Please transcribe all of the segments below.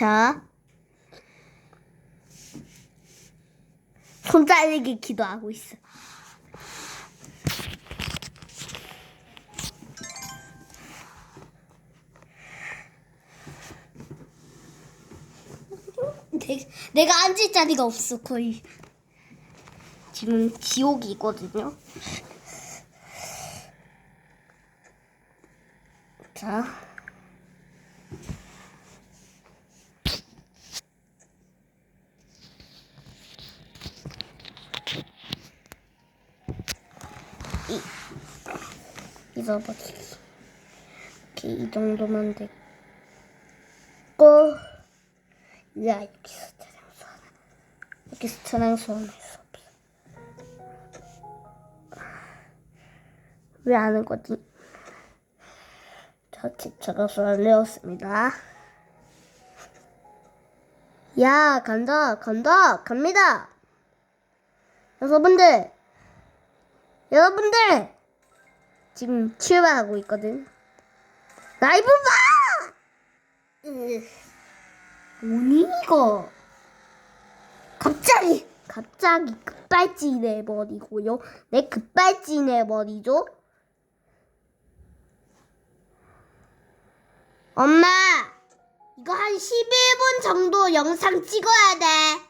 자. 손 잘리기 기도하고 있어. 내- 내가 앉을 자리가 없어 거의 지금 지옥이거든요 자 이, 잊어버리기 이렇게. 이 정도만 됐고 야 여기서 차량소 하나 여기서 차량소 하나 있어. 왜 하는 거지? 저 집차가서 알려왔습니다. 야 간다 간다 갑니다. 여러분들 여러분들 지금 출발하고 있거든. 라이브 봐! 으. 뭐니 이거? 갑자기 갑자기 급발진해 버리고요. 내 급발진해 버리죠? 엄마 이거 한 11분 정도 영상 찍어야 돼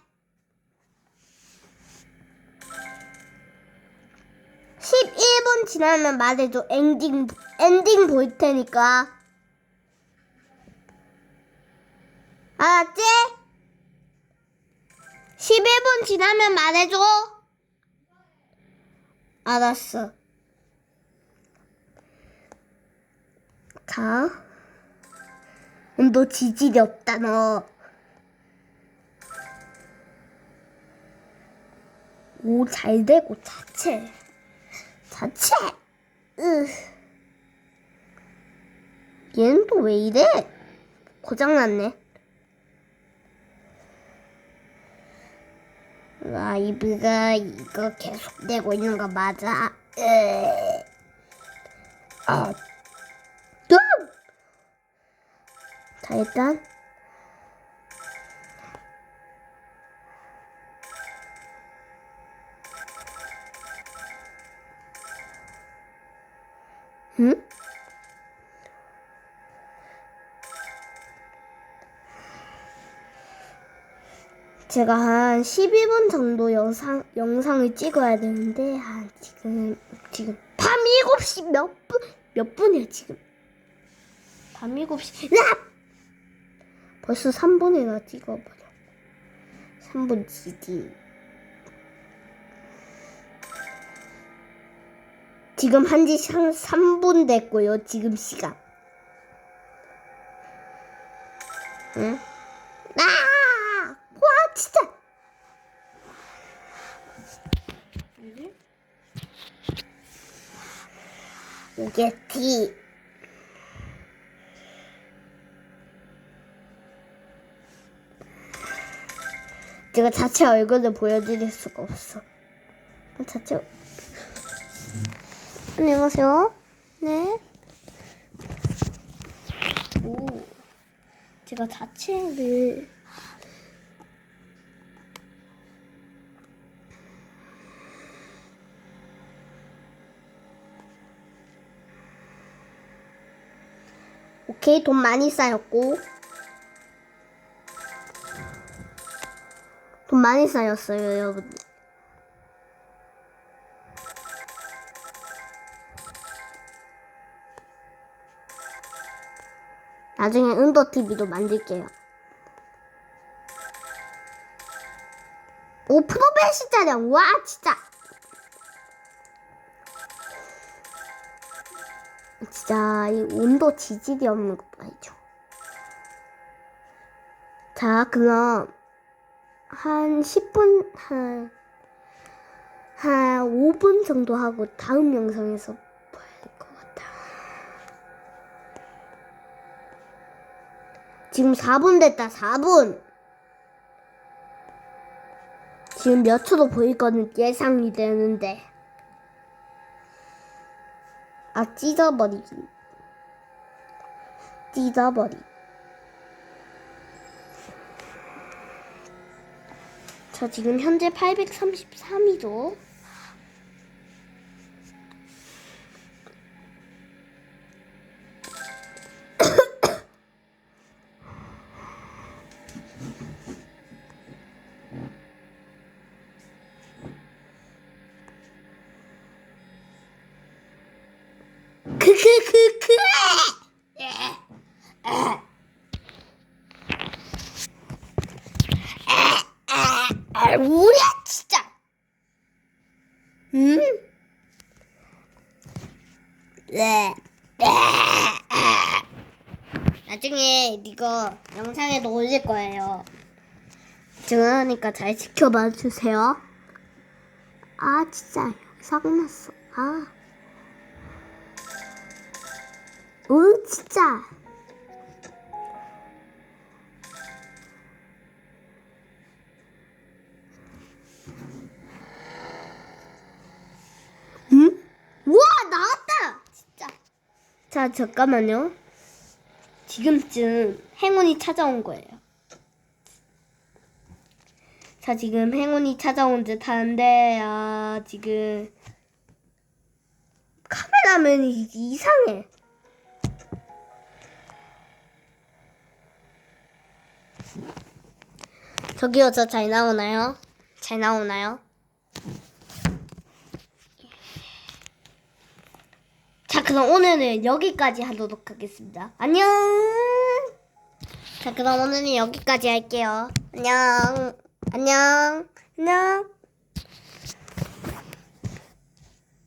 지나면 말해줘 엔딩 엔딩 볼 테니까 알았지? 11분 지나면 말해줘. 알았어. 자. 음, 너 지질이 없다, 너. 오, 잘 되고, 자체. 자체! 으. 얘는 또 왜 이래? 고장났네. 라이브가 이거 계속되고 있는 거 맞아? 에. 아. 또! 자, 일단. 응? 제가 한 12분 정도 영상, 영상을 찍어야 되는데, 한 지금, 지금, 밤 7시 몇 분, 몇 분이야, 지금? 밤 7시, 야! 벌써 3분이나 찍어버려. 3분 지지. 지금 한지 3분 됐고요, 지금 시간. 응? 아! 와, 진짜! 오겠지. 제가 자체 얼굴을 보여드릴 수가 없어. 자체. 안녕하세요. 네. 오. 제가 자체를 오케이 돈 많이 쌓였고 돈 많이 쌓였어요 여러분 나중에 은도 TV도 만들게요. 오 프로베시 자량 와 진짜. 진짜 이 온도 지질이 없는 거 봐야죠. 자, 그럼 한 10분 한, 한 5분 정도 하고 다음 영상에서 지금 4분 됐다. 4분. 지금 몇 초도 보일 거는 예상이 되는데. 아, 찢어버리기. 찢어버리. 저 지금 현재 833이죠. 크크크크. 아, 뭐야 진짜. 음? 네. 나중에 이거 영상에도 올릴 거예요. 증언하니까 잘 지켜봐 주세요. 아 진짜 사고 났어. 아. 오 진짜. 응? 우와 나왔다. 진짜. 자 잠깐만요. 지금쯤 행운이 찾아온 거예요. 자 지금 행운이 찾아온 듯 하는데 아 지금 카메라맨이 이상해. 저기요 저 잘 나오나요? 잘 나오나요? 자 그럼 오늘은 여기까지 하도록 하겠습니다. 안녕. 자 그럼 오늘은 여기까지 할게요. 안녕. 안녕. 안녕.